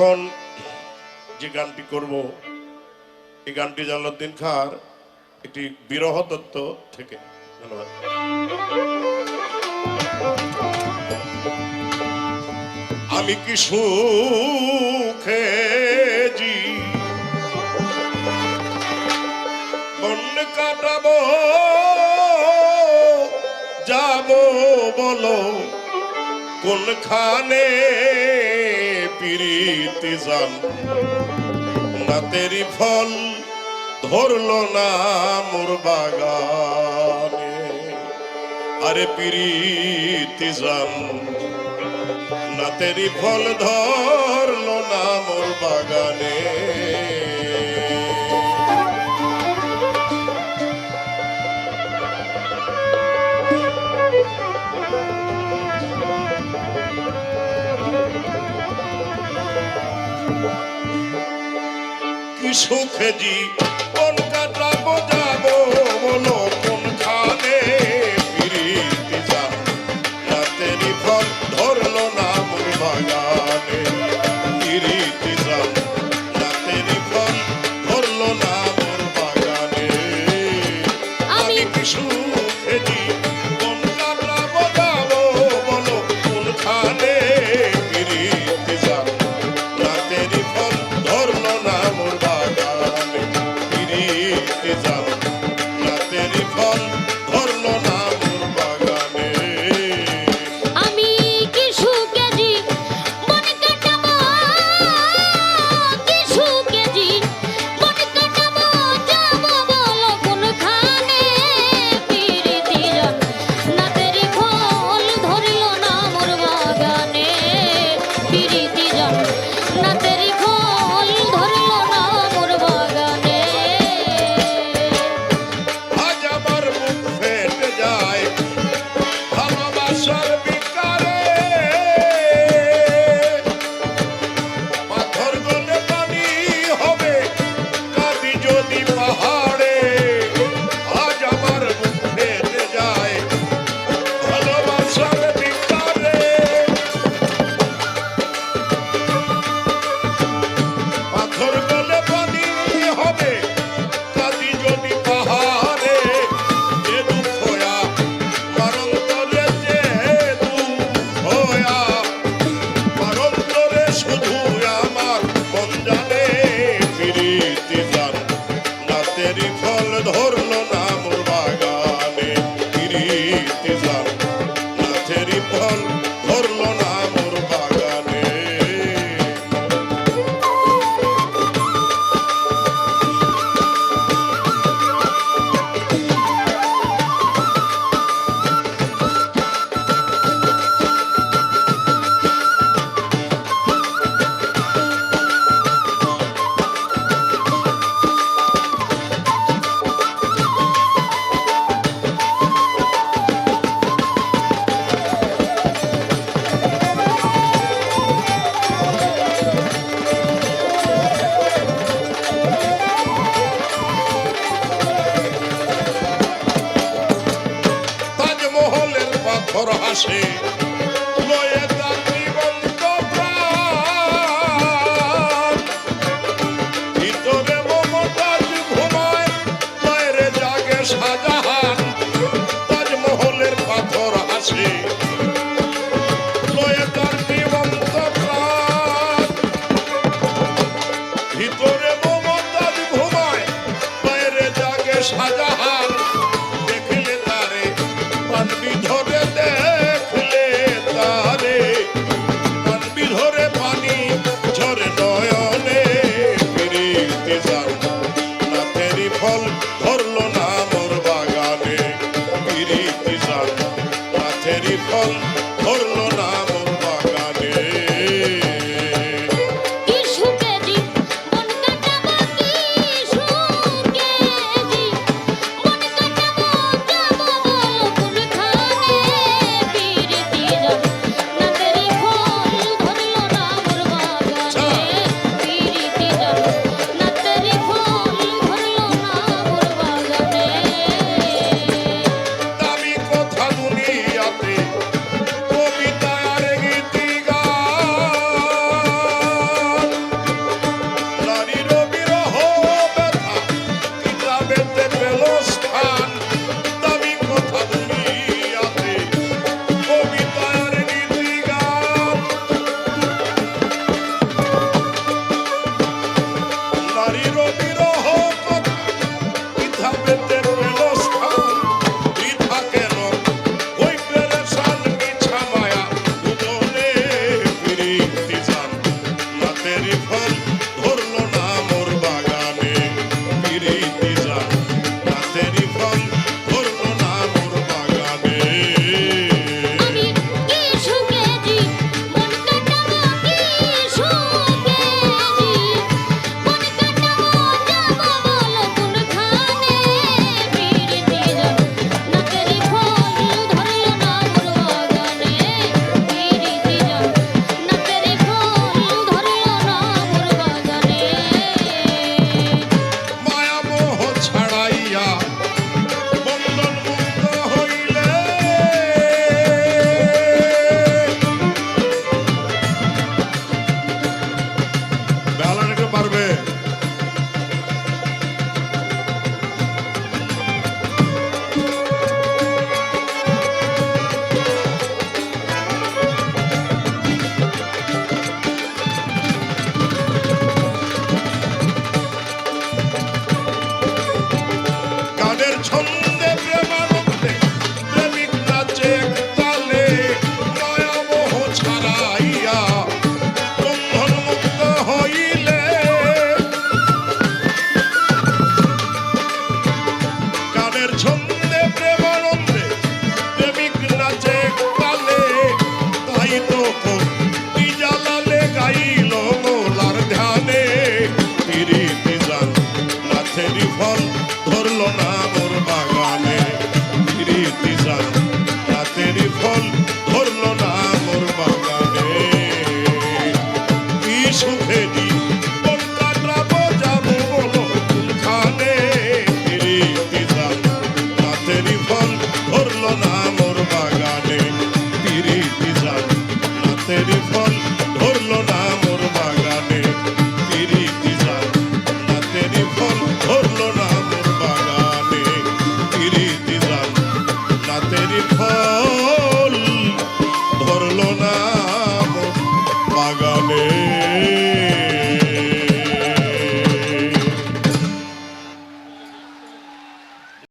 এখন যে গানটি করব, এই গানটি জালুদ্দিন খার একটি বিরহ তত্ত্ব থেকে। ধন্যবাদ। আমি কি সুখে জি? মন কাটাব, যাব বলো, কোনখানে পিরিতিজান নাতেরি ফল ধরল না মোর বাগানে। আরে পিরিতিজান নাতেরি ফল ধরল না মোর বাগানে। সুখে জীবন কাটাবো যাব বলো কোনখানে ফিরিতে যাব রাতেরই ফল ধরলো না মোর বাগানে। ফিরিতে যাব রাতেরই ফল ধরলো না মোর আসে ভিতরে মমতাজ ঘুমায় বাইরে জাগে সাজা গাছেরই ফল ধরল না মোর বাগানে। পিরিতি জাল নাতেরই ফল ধরল না মোর বাগানে। পিরিতি জাল নাতেরই ফল ধরল না মোর বাগানে। পিরিতি জাল নাতেরই ফল